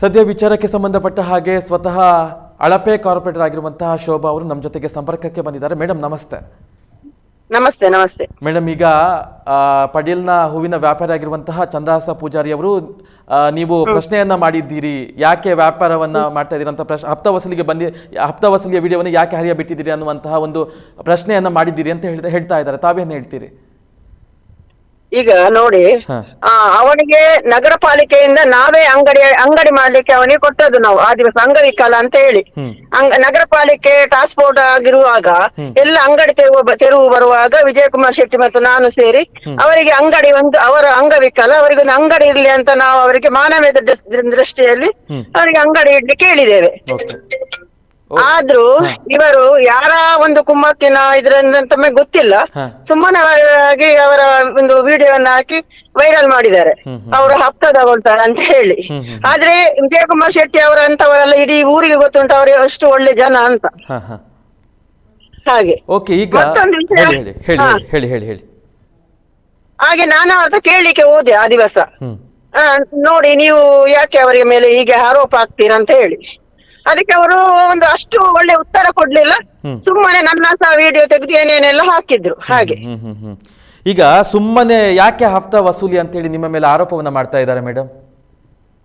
ಸದ್ಯ ವಿಚಾರಕ್ಕೆ ಸಂಬಂಧಪಟ್ಟ ಹಾಗೆ ಸ್ವತಃ ಅಳಪೆ ಕಾರ್ಪೊರೇಟರ್ ಆಗಿರುವಂತಹ ಶೋಭಾ ಅವರು ನಮ್ಮ ಜೊತೆಗೆ ಸಂಪರ್ಕಕ್ಕೆ ಬಂದಿದ್ದಾರೆ. ಮೇಡಮ್ ನಮಸ್ತೆ. ನಮಸ್ತೆ ನಮಸ್ತೆ. ಮೇಡಮ್ ಈಗ ಆ, ಪಡೀಲ್ನ ಹೂವಿನ ವ್ಯಾಪಾರಿ ಆಗಿರುವಂತಹ ಚಂದ್ರಹಾಸ ಪೂಜಾರಿ ಅವರು ನೀವು ಪ್ರಶ್ನೆಯನ್ನ ಮಾಡಿದ್ದೀರಿ. ಯಾಕೆ ವ್ಯಾಪಾರವನ್ನ ಮಾಡ್ತಾ ಇದ್ದೀರಿ ಅಂತ ಪ್ರಶ್ನೆ ಹಪ್ತ ವಸೂಲಿಗೆ ಬಂದಿ ಹಪ್ತ ವಸೂಲಿಯ ವಿಡಿಯೋವನ್ನು ಯಾಕೆ ಹರಿಯ ಬಿಟ್ಟಿದ್ದೀರಿ ಅನ್ನುವಂತಹ ಒಂದು ಪ್ರಶ್ನೆಯನ್ನ ಮಾಡಿದ್ದೀರಿ ಅಂತ ಹೇಳ್ತಾ ಹೇಳ್ತಾ ಇದ್ದಾರೆ. ತಾವೇನು ಹೇಳ್ತೀರಿ? ಈಗ ನೋಡಿ. ಆ, ಅವನಿಗೆ ನಗರ ಪಾಲಿಕೆಯಿಂದ ನಾವೇ ಅಂಗಡಿ ಅಂಗಡಿ ಮಾಡ್ಲಿಕ್ಕೆ ಅವನಿಗೆ ಕೊಟ್ಟದ್ದು ನಾವು. ಆ ದಿವಸ ಅಂಗವಿಕಲ ಅಂತ ಹೇಳಿ. ಅಂಗ- ನಗರ ಪಾಲಿಕೆ ಟ್ರಾನ್ಸ್ಪೋರ್ಟ್ ಆಗಿರುವಾಗ ಎಲ್ಲ ಅಂಗಡಿ ತೆರುವ ತೆರವು ಬರುವಾಗ ವಿಜಯಕುಮಾರ್ ಶೆಟ್ಟಿ ಮತ್ತು ನಾನು ಸೇರಿ ಅವರಿಗೆ ಅಂಗಡಿ ಒಂದು ಅವರ ಅಂಗವಿಕಲ ಅವರಿಗೆ ಒಂದು ಅಂಗಡಿ ಇರ್ಲಿ ಅಂತ ನಾವು ಅವರಿಗೆ ಮಾನವೀಯ ದೃಷ್ಟಿಯಲ್ಲಿ ಅವರಿಗೆ ಅಂಗಡಿ ಇಡ್ಲಿಕ್ಕೆ ಹೇಳಿದ್ದೇವೆ. ಆದ್ರೂ ಇವರು ಯಾರ ಒಂದು ಕುಮ್ಮಕ್ಕಿನ ಇದ್ರಿಂದ ತಮಗೆ ಗೊತ್ತಿಲ್ಲ. ಸುಮ್ಮನೆ ಆಗಿ ಅವರ ಒಂದು ವಿಡಿಯೋವನ್ನ ಹಾಕಿ ವೈರಲ್ ಮಾಡಿದ್ದಾರೆ. ಅವರು ಹಪ್ತ ತಗೊಳ್ತಾರೆ ಅಂತ ಹೇಳಿ. ಆದ್ರೆ ವಿಜಯಕುಮಾರ್ ಶೆಟ್ಟಿ ಅವರ ಅಂತವರೆಲ್ಲ ಇಡೀ ಊರಿಗೆ ಗೊತ್ತುಂಟು ಅವರು ಅಷ್ಟು ಒಳ್ಳೆ ಜನ ಅಂತ. ಹಾಗೆ. ಓಕೆ ಈಗ ಹೇಳಿ ಹೇಳಿ ಹೇಳಿ ಹಾಗೆ ನಾನು ಅವ್ರ ಕೇಳಲಿಕ್ಕೆ ಹೋದೆ ಆ ದಿವಸ. ನೋಡಿ ನೀವು ಯಾಕೆ ಅವರಿಗೆ ಮೇಲೆ ಹೀಗೆ ಆರೋಪ ಹಾಕ್ತೀರಾ ಅಂತ ಹೇಳಿ. ಅದಕ್ಕೆ ಅವರು ಒಂದು ಅಷ್ಟು ಒಳ್ಳೆ ಉತ್ತರ ಕೊಡ್ಲಿಲ್ಲ. ಸುಮ್ಮನೆ ನನ್ನ ಸಹ ವಿಡಿಯೋ ತೆಗೆದು ಏನೇನೆಲ್ಲ ಹಾಕಿದ್ರು. ಹಾಗೆ. ಈಗ ಸುಮ್ಮನೆ ಯಾಕೆ ಹಫ್ತಾ ವಸೂಲಿ ಅಂತ ಹೇಳಿ ನಿಮ್ಮ ಮೇಲೆ ಆರೋಪವನ್ನ ಮಾಡ್ತಾ ಇದ್ದಾರೆ ಮೇಡಮ್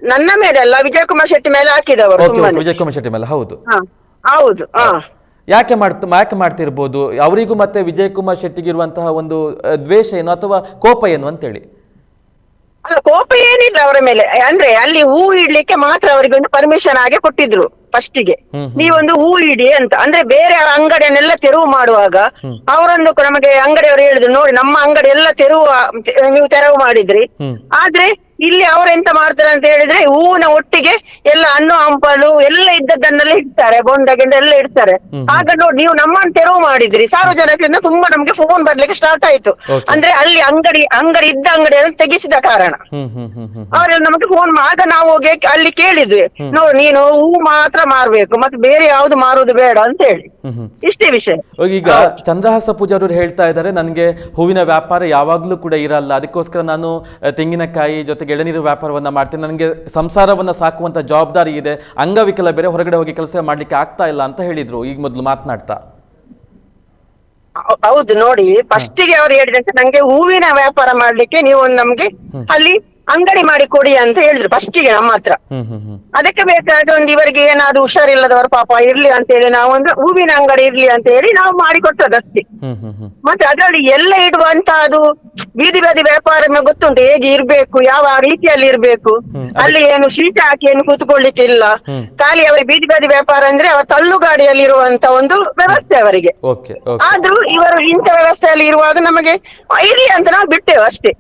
ನನ್ನ ಮೇಲೆ ಅಲ್ಲ ವಿಜಯ್ ಕುಮಾರ್ ಶೆಟ್ಟಿ ಮೇಲೆ ಹಾಕಿದವರು ಅವರು ಸುಮ್ಮನೆ. ವಿಜಯ್ ಕುಮಾರ್ ಶೆಟ್ಟಿ ಮೇಲೆ ಹೌದು. ಹ, ಹೌದು ಹ. ಯಾಕೆ ಮಾಡ್ತ ಯಾಕೆ ಮಾಡ್ತಿರ್ಬೋದು? ಅವರಿಗೂ ಮತ್ತೆ ವಿಜಯ್ ಕುಮಾರ್ ಶೆಟ್ಟಿಗಿರುವಂತಹ ಒಂದು ಆ, ದ್ವೇಷ ಏನು ಅಥವಾ ಕೋಪ ಏನು ಅಂತೇಳಿ? ಅಲ್ಲ ಕೋಪ ಏನಿಲ್ಲ ಅವರ ಮೇಲೆ. ಅಂದ್ರೆ ಅಲ್ಲಿ ಹೂ ಇಡ್ಲಿಕ್ಕೆ ಮಾತ್ರ ಅವರಿಗೆ ಒಂದು ಪರ್ಮಿಷನ್ ಆಗಿ ಕೊಟ್ಟಿದ್ರು ಫಸ್ಟಿಗೆ ಗೆ. ನೀವೊಂದು ಹೂ ಇಡಿ ಅಂತ. ಅಂದ್ರೆ ಬೇರೆ ಅಂಗಡಿಯನ್ನೆಲ್ಲ ತೆರವು ಮಾಡುವಾಗ ಅವರೊಂದು ನಮಗೆ ಅಂಗಡಿಯವರು ಹೇಳಿದ್ರು ನೋಡಿ ನಮ್ಮ ಅಂಗಡಿ ಎಲ್ಲ ತೆರವು ನೀವು ತೆರವು ಮಾಡಿದ್ರಿ. ಆದ್ರೆ ಇಲ್ಲಿ ಅವ್ರು ಎಂತ ಮಾಡ್ತಾರೆ ಅಂತ ಹೇಳಿದ್ರೆ ಹೂವಿನ ಒಟ್ಟಿಗೆ ಎಲ್ಲ ಹಣ್ಣು ಹಂಪಲು ಎಲ್ಲ ಇದ್ದದ್ದನ್ನೆಲ್ಲ ಇಡ್ತಾರೆ ಬೊಂಡ ಗಿಂಡ ಎಲ್ಲ ಇಡ್ತಾರೆ. ಆಗ ನೋಡಿ ನೀವು ನಮ್ಮನ್ನು ತೆರವು ಮಾಡಿದ್ರಿ. ಸಾರ್ವಜನಿಕರಿಂದ ತುಂಬಾ ನಮ್ಗೆ ಫೋನ್ ಬರ್ಲಿಕ್ಕೆ ಸ್ಟಾರ್ಟ್ ಆಯ್ತು. ಅಂದ್ರೆ ಅಲ್ಲಿ ಅಂಗಡಿ ಅಂಗಡಿ ಇದ್ದ ಅಂಗಡಿಯನ್ನು ತೆಗೆಸಿದ ಕಾರಣ. ಅವರೆಲ್ಲ ನಮಗೆ ಫೋನ್ ಆಗ ನಾವು ಹೋಗಿ ಅಲ್ಲಿ ಕೇಳಿದ್ವಿ. ನೋಡಿ ನೀನು ಹೂವು ಮಾತ್ರ ಮಾರ್ಬೇಕು ಮತ್ತೆ ಬೇರೆ ಯಾವ್ದು ಮಾರುದು ಬೇಡ ಅಂತ ಹೇಳಿ. ಇಷ್ಟೇ ವಿಷಯ. ಈಗ ಚಂದ್ರಹಾಸ ಪೂಜಾರರು ಹೇಳ್ತಾ ಇದ್ದಾರೆ ನನಗೆ ಹೂವಿನ ವ್ಯಾಪಾರ ಯಾವಾಗ್ಲೂ ಕೂಡ ಇರಲ್ಲ. ಅದಕ್ಕೋಸ್ಕರ ನಾನು ತೆಂಗಿನಕಾಯಿ ತೆಂಗಿನಕಾಯಿ ಜೊತೆಗೆ ಎಳನೀರು ವ್ಯಾಪಾರವನ್ನ ಮಾಡ್ತೀನಿ. ನನಗೆ ಸಂಸಾರವನ್ನ ಸಾಕುವಂಥ ಜವಾಬ್ದಾರಿ ಇದೆ. ಅಂಗವಿಕಲ ಬೇರೆ ಹೊರಗಡೆ ಹೋಗಿ ಕೆಲಸ ಮಾಡ್ಲಿಕ್ಕೆ ಆಗ್ತಾ ಇಲ್ಲ ಅಂತ ಹೇಳಿದ್ರು. ಈಗ ಮೊದಲು ಮಾತನಾಡ್ತಾ. ಹೌದು ನೋಡಿ ಫಸ್ಟಿಗೆ ಅವ್ರು ಹೇಳಿದಂತೆ ನಂಗೆ ಹೂವಿನ ವ್ಯಾಪಾರ ಮಾಡ್ಲಿಕ್ಕೆ ನೀವು ನಮ್ಗೆ ಅಲ್ಲಿ ಅಂಗಡಿ ಮಾಡಿ ಕೊಡಿ ಅಂತ ಹೇಳಿದ್ರು. ಫಸ್ಟಿಗೆ ನಮ್ಮ ಹತ್ರ. ಅದಕ್ಕೆ ಬೇಕಾದ ಒಂದು ಇವರಿಗೆ ಏನಾದ್ರು ಹುಷಾರಿಲ್ಲದವರು ಪಾಪ ಇರ್ಲಿ ಅಂತ ಹೇಳಿ ನಾವೊಂದು ಹೂವಿನ ಅಂಗಡಿ ಇರ್ಲಿ ಅಂತ ಹೇಳಿ ನಾವು ಮಾಡಿಕೊಟ್ಟದಷ್ಟೇ ಮತ್ತೆ ಅದರಲ್ಲಿ ಎಲ್ಲ ಇಡುವಂತ ಅದು ಬೀದಿ ಬದಿ ವ್ಯಾಪಾರ ಗೊತ್ತುಂಟು ಹೇಗೆ ಇರ್ಬೇಕು ಯಾವ ರೀತಿಯಲ್ಲಿ ಇರ್ಬೇಕು ಅಲ್ಲಿ ಏನು ಶೀಟ ಹಾಕಿ ಏನು ಕೂತ್ಕೊಳ್ಳಿಕ್ಕೆ ಇಲ್ಲ ಖಾಲಿ ಅವರಿಗೆ ಬೀದಿ ಬದಿ ವ್ಯಾಪಾರ ಅಂದ್ರೆ ಅವರ ತಳ್ಳು ಗಾಡಿಯಲ್ಲಿ ಇರುವಂತ ಒಂದು ವ್ಯವಸ್ಥೆ ಅವರಿಗೆ. ಆದ್ರೂ ಇವರು ಇಂಥ ವ್ಯವಸ್ಥೆಯಲ್ಲಿ ಇರುವಾಗ ನಮಗೆ ಇರ್ಲಿ ಅಂತ ನಾವು ಬಿಟ್ಟೆವು ಅಷ್ಟೇ.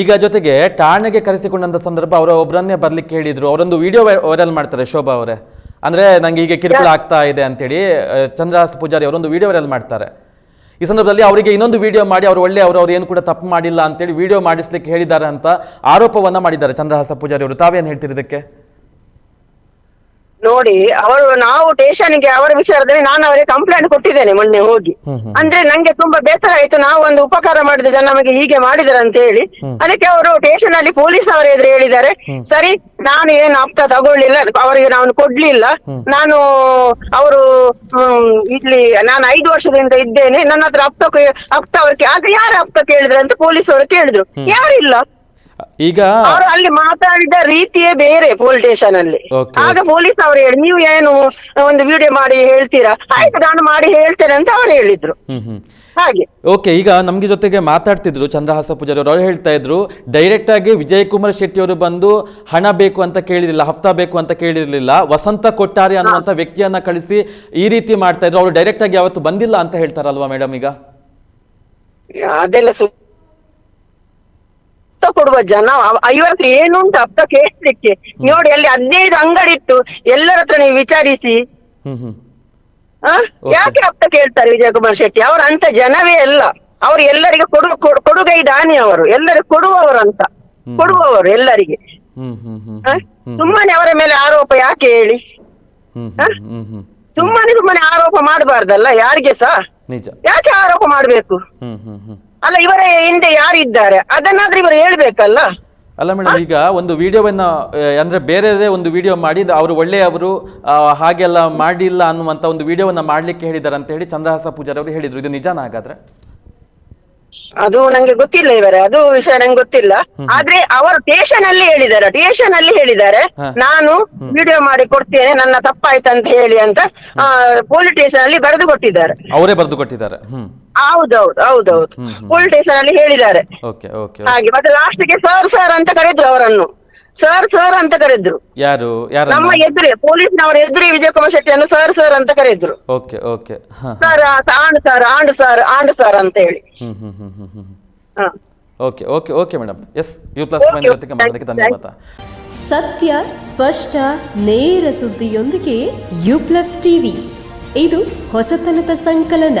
ಈಗ ಜೊತೆಗೆ ಠಾಣೆಗೆ ಕರೆಸಿಕೊಂಡಂತ ಸಂದರ್ಭ ಅವರ ಒಬ್ಬರನ್ನೇ ಬರ್ಲಿಕ್ಕೆ ಹೇಳಿದ್ರು. ಅವರೊಂದು ವಿಡಿಯೋ ವೈರಲ್ ಮಾಡ್ತಾರೆ ಶೋಭಾ ಅವರೇ. ಅಂದ್ರೆ ನಂಗೆ ಈಗ ಕಿರುಕುಳ ಆಗ್ತಾ ಇದೆ ಅಂತೇಳಿ ಹೇಳಿ ಚಂದ್ರಹಾಸ್ ಪೂಜಾರಿ ಅವರೊಂದು ವಿಡಿಯೋ ವೈರಲ್ ಮಾಡ್ತಾರೆ. ಈ ಸಂದರ್ಭದಲ್ಲಿ ಅವರಿಗೆ ಇನ್ನೊಂದು ವಿಡಿಯೋ ಮಾಡಿ ಅವ್ರು ಒಳ್ಳೆ ಅವರು ಅವ್ರು ಏನು ಕೂಡ ತಪ್ಪು ಮಾಡಿಲ್ಲ ಅಂತೇಳಿ ವಿಡಿಯೋ ಮಾಡಿಸ್ಲಿಕ್ಕೆ ಹೇಳಿದ್ದಾರೆ ಅಂತ ಆರೋಪವನ್ನ ಮಾಡಿದ್ದಾರೆ ಚಂದ್ರಹಾಸ ಪೂಜಾರಿ ಅವರು. ತಾವೇನು ಹೇಳ್ತೀರಿ ಇದಕ್ಕೆ? ನೋಡಿ ಅವರು ನಾವು ಸ್ಟೇಷನ್ಗೆ ಅವರ ವಿಚಾರದಲ್ಲಿ ನಾನು ಅವರಿಗೆ ಕಂಪ್ಲೇಂಟ್ ಕೊಟ್ಟಿದ್ದೇನೆ ಮೊನ್ನೆ ಹೋಗಿ. ಅಂದ್ರೆ ನಂಗೆ ತುಂಬಾ ಬೇಸರ ಆಯ್ತು ನಾವು ಒಂದು ಉಪಕಾರ ಮಾಡಿದ ಜನ ನಮಗೆ ಹೀಗೆ ಮಾಡಿದಾರೆ ಅಂತ ಹೇಳಿ. ಅದಕ್ಕೆ ಅವರು ಸ್ಟೇಷನ್ ಅಲ್ಲಿ ಪೊಲೀಸ್ ಅವರ ಎದುರು ಹೇಳಿದ್ದಾರೆ ಸರಿ ನಾನು ಏನು ಅಪ್ತ ತಗೊಳ್ಳಿಲ್ಲ ಅವರಿಗೆ ನಾನು ಕೊಡ್ಲಿಲ್ಲ. ನಾನು ಅವರು ಇಲ್ಲಿ ನಾನು ಐದು ವರ್ಷದಿಂದ ಇದ್ದೇನೆ ನನ್ನ ಹತ್ರ ಅಪ್ತ ಅಪ್ತ ಅವ್ರಿಗೆ ಆಗ ಯಾರು ಅಪ್ತ ಕೇಳಿದ್ರೆ ಅಂತ ಪೊಲೀಸ್ ಅವರು ಕೇಳಿದ್ರು. ಯಾರಿಲ್ಲ. ಈಗ ಅವರು ಅಲ್ಲಿ ಮಾತಾಡಿದ ರೀತಿಯೇ ಬೇರೆ ಪೊಲೀಸ್ ಸ್ಟೇಷನ್ ಅಲ್ಲಿ. Okay. ಆಗ ಪೊಲೀಸ್ ಅವರು ಹೇಳಿ ನೀವು ಏನು ಒಂದು ವಿಡಿಯೋ ಮಾಡಿ ಹೇಳ್ತೀರಾ? ಆಯ್ತು ನಾನು ಮಾಡಿ ಹೇಳ್ತೇನೆ ಅಂತ ಅವ್ರು ಹೇಳಿದ್ರು. ಹ್ಮ್ ಹ್ಮ್. ಹಾಗೆ. ಓಕೆ ಈಗ ನಮ್ಗೆ ಜೊತೆಗೆ ಮಾತಾಡ್ತಿದ್ರು ಚಂದ್ರಹಾಸ ಪೂಜಾರಿ ಅವರು. ಅವ್ರು ಹೇಳ್ತಾ ಇದ್ರು ಡೈರೆಕ್ಟ್ ಆಗಿ ವಿಜಯ್ ಕುಮಾರ್ ಶೆಟ್ಟಿ ಅವರು ಬಂದು ಹಣ ಬೇಕು ಅಂತ ಕೇಳಿರಲಿಲ್ಲ ಹಫ್ತಾ ಬೇಕು ಅಂತ ಕೇಳಿರ್ಲಿಲ್ಲ ವಸಂತ ಕೊಟ್ಟಾರೆ ಅನ್ನುವಂತ ವ್ಯಕ್ತಿಯನ್ನ ಕಳಿಸಿ ಈ ರೀತಿ ಮಾಡ್ತಾ ಇದ್ರು. ಅವರು ಡೈರೆಕ್ಟ್ ಆಗಿ ಯಾವತ್ತು ಬಂದಿಲ್ಲ ಅಂತ ಹೇಳ್ತಾರಲ್ವಾ ಮೇಡಮ್ ಈಗ? ಅದೆಲ್ಲ ಕೊಡುವ ಜನ ಹತ್ರ ಏನುಂಟು ಹಪ್ತ ಕೇಳಲಿಕ್ಕೆ. ನೋಡಿ ಅಲ್ಲಿ ಹದಿನೈದು ಅಂಗಡಿ ಇತ್ತು ಎಲ್ಲರ ಹತ್ರ ನೀವು ವಿಚಾರಿಸಿ. ಯಾಕೆ ಹಪ್ತ ಕೇಳ್ತಾರೆ ವಿಜಯಕುಮಾರ್ ಶೆಟ್ಟಿ? ಅವ್ರ ಅಂತ ಜನವೇ ಅಲ್ಲ ಅವ್ರು ಎಲ್ಲರಿಗೆ ಕೊಡು ಕೊಡು- ಕೊಡುಗೈ ದಾನಿ ಅವರು. ಎಲ್ಲರಿಗೆ ಕೊಡುವವರು ಅಂತ. ಕೊಡುವವರು ಎಲ್ಲರಿಗೆ. ಸುಮ್ಮನೆ ಅವರ ಮೇಲೆ ಆರೋಪ ಯಾಕೆ ಹೇಳಿ? ಸುಮ್ಮನೆ ಸುಮ್ಮನೆ ಆರೋಪ ಮಾಡಬಾರ್ದಲ್ಲ ಯಾರಿಗೆ ಸಹ? ಯಾಕೆ ಆರೋಪ ಮಾಡ್ಬೇಕು? ಅಲ್ಲ, ಇವರ ಹಿಂದೆ ಯಾರಿದ್ದಾರೆ? ಅದನ್ನಾದ್ರೆ ಇವರು ಹೇಳ್ಬೇಕಲ್ಲ? ಅಲ್ಲ ಮೇಡಮ್, ಈಗ ಒಂದು ವಿಡಿಯೋವನ್ನ ಅಂದ್ರೆ ಬೇರೆದೇ ಒಂದು ವಿಡಿಯೋ ಮಾಡಿ ಅವರು ಒಳ್ಳೆಯವರು ಹಾಗೆಲ್ಲ ಮಾಡಿಲ್ಲ ಅನ್ನುವಂತ ಒಂದು ವಿಡಿಯೋವನ್ನ ಮಾಡ್ಲಿಕ್ಕೆ ಹೇಳಿದ್ದಾರೆ ಅಂತ ಹೇಳಿ ಚಂದ್ರಹಾಸ ಪೂಜಾರಿ ಅವರು ಹೇಳಿದ್ರು. ಇದು ನಿಜಾನ ಹಾಗಾದ್ರೆ? ಅದು ನಂಗೆ ಗೊತ್ತಿಲ್ಲ ಇವರೇ ಅದು ವಿಷಯ ನಂಗೆ ಗೊತ್ತಿಲ್ಲ. ಆದ್ರೆ ಅವರು ಟೇಷನ್ ಅಲ್ಲಿ ಹೇಳಿದ್ದಾರೆ ಟೇಷನ್ ಅಲ್ಲಿ ಹೇಳಿದ್ದಾರೆ ನಾನು ವಿಡಿಯೋ ಮಾಡಿ ಕೊಡ್ತೇನೆ ನನ್ನ ತಪ್ಪಾಯ್ತಂತ ಹೇಳಿ ಅಂತ ಪೊಲೀಸ್ ಸ್ಟೇಷನ್ ಅಲ್ಲಿ ಬರೆದು ಕೊಟ್ಟಿದ್ದಾರೆ. ಅವರೇ ಬರೆದು ಕೊಟ್ಟಿದ್ದಾರೆ. ಹೌದೌದು ಹೌದೌದು. ಪೊಲೀಸ್ ಸ್ಟೇಷನ್ ಅಲ್ಲಿ ಹೇಳಿದ್ದಾರೆ. ಹಾಗೆ ಮತ್ತೆ ಲಾಸ್ಟ್ಗೆ ಸರ್ ಸರ್ ಅಂತ ಕರೆದ್ರು ಅವರನ್ನು. ಸರ್ ಸರ್ ಅಂತ ಕರೆದ್ರು. ಯಾರು? ಯಾರು ನಮ್ಮ ಎದುರೇ ಪೊಲೀಸ್ನವರ ಎದುರೇ ವಿಜಯಕುಮಾರ್ ಶೆಟ್ಟಿಯನ್ನು ಸರ್ ಸರ್ ಅಂತ ಕರೆದ್ರು. Okay okay. ಹಾ sir and sir and sir and sir ಅಂತ ಹೇಳಿ. ಹ್ಮ್ ಹ್ಮ್ ಹ್ಮ್ ಹ್ಮ್ ಹ್ಮ್ ಹ. Okay okay okay madam. S U plus Okay, ಜೊತೆಗೆ ಮಾಡೋದಕ್ಕೆ ಧನ್ಯವಾದ. ಸತ್ಯ ಸ್ಪಷ್ಟ ನೇರ ಸುದ್ದಿಯೊಂದಿಗೆ ಯು ಪ್ಲಸ್ ಟಿವಿ. ಇದು ಹೊಸತನದ ಸಂಕಲನ.